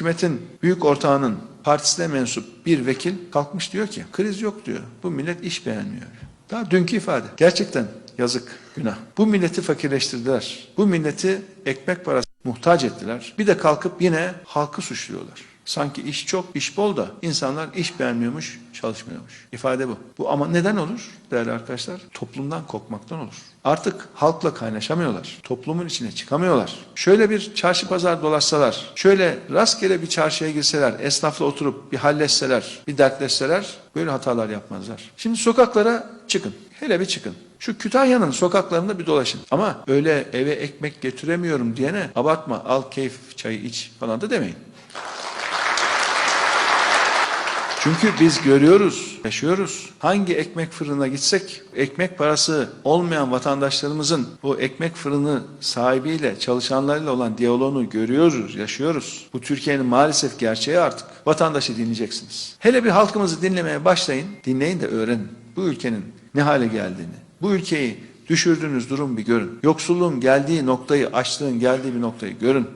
hükümetin büyük ortağının partisine mensup bir vekil kalkmış diyor ki kriz yok diyor. Bu millet iş beğenmiyor. Daha dünkü ifade. Gerçekten yazık, günah. Bu milleti fakirleştirdiler. Bu milleti ekmek parası muhtaç ettiler. Bir de kalkıp yine halkı suçluyorlar. Sanki iş çok, iş bol da insanlar iş beğenmiyormuş, çalışmıyormuş. İfade bu. Bu ama neden olur değerli arkadaşlar? Toplumdan kopmaktan olur. Artık halkla kaynaşamıyorlar. Toplumun içine çıkamıyorlar. Şöyle bir çarşı pazar dolaşsalar, şöyle rastgele bir çarşıya girseler, esnafla oturup bir halletseler, bir dertleşseler böyle hatalar yapmazlar. Şimdi sokaklara çıkın. Hele bir çıkın. Şu Kütahya'nın sokaklarında bir dolaşın. Ama öyle eve ekmek getiremiyorum diyene abartma al keyif çayı iç falan da demeyin. Çünkü biz görüyoruz, yaşıyoruz. Hangi ekmek fırına gitsek ekmek parası olmayan vatandaşlarımızın bu ekmek fırını sahibiyle, çalışanlarıyla olan diyaloğunu görüyoruz, yaşıyoruz. Bu Türkiye'nin maalesef gerçeği artık. Vatandaşı dinleyeceksiniz. Hele bir halkımızı dinlemeye başlayın, dinleyin de öğrenin. Bu ülkenin ne hale geldiğini, bu ülkeyi düşürdüğünüz durum bir görün. Yoksulluğun geldiği noktayı, açlığın geldiği bir noktayı görün.